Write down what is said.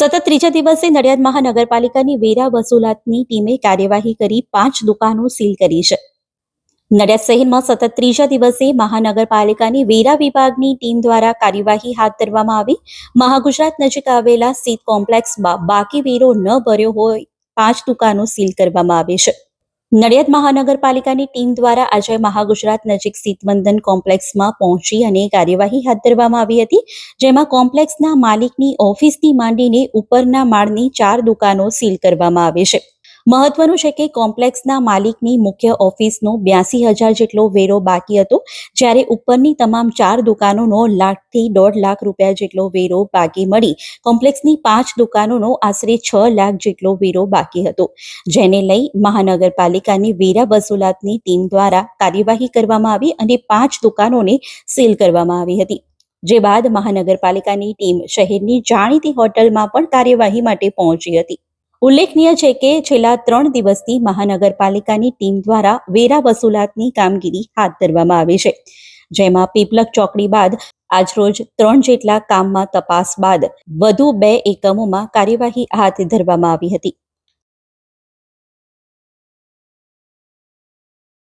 સતત ત્રીજા દિવસે નડિયાદ મહાનગરપાલિકાની વેરા વસૂલાતની ટીમે કાર્યવાહી કરી પાંચ દુકાનો સીલ કરી છે. નડિયાદ શહેરમાં સતત ત્રીજા દિવસે મહાનગરપાલિકાની વેરા વિભાગની ટીમ દ્વારા કાર્યવાહી હાથ ધરવામાં આવી. મહાગુજરાત નજીક આવેલા સીત કોમ્પ્લેક્સમાં બાકી વેરો ન ભર્યો હોય પાંચ દુકાનો સીલ કરવામાં આવી છે. નડિયાદ મહાનગરપાલિકાની ટીમ દ્વારા આજે મહાગુજરાત નજીક સીતવંદન કોમ્પ્લેક્સમાં પહોંચી અને કાર્યવાહી હાથ ધરવામાં આવી હતી, જેમાં કોમ્પ્લેક્સના માલિકની ઓફિસથી માંડીને ઉપરના માળની ચાર દુકાનો સીલ કરવામાં આવી છે. મહત્વનું છે કે કોમ્પ્લેક્સના માલિકની મુખ્ય ઓફિસનો બ્યાસી હજાર જેટલો વેરો બાકી હતો, જ્યારે ઉપરની તમામ ચાર દુકાનોનો લાખથી દોઢ લાખ રૂપિયા જેટલો વેરો બાકી મળી. કોમ્પ્લેક્સની પાંચ દુકાનોનો આશરે છ લાખ જેટલો વેરો બાકી હતો. જેને લઈ મહાનગરપાલિકાની વેરા વસૂલાતની ટીમ દ્વારા કાર્યવાહી કરવામાં આવી અને પાંચ દુકાનોને સીલ કરવામાં આવી હતી. જે બાદ મહાનગરપાલિકાની ટીમ શહેરની જાણીતી હોટલમાં પણ કાર્યવાહી માટે પહોંચી હતી. ઉલ્લેખનીય છે કે છેલ્લા ત્રણ દિવસથી મહાનગરપાલિકાની ટીમ દ્વારા વેરા વસૂલાતની કામગીરી હાથ ધરવામાં આવી છે. જેમાં પીપલક ચોકડી બાદ આજરોજ ત્રણ જેટલા કામમાં તપાસ બાદ વધુ બે એકમોમાં કાર્યવાહી હાથ ધરવામાં આવી હતી.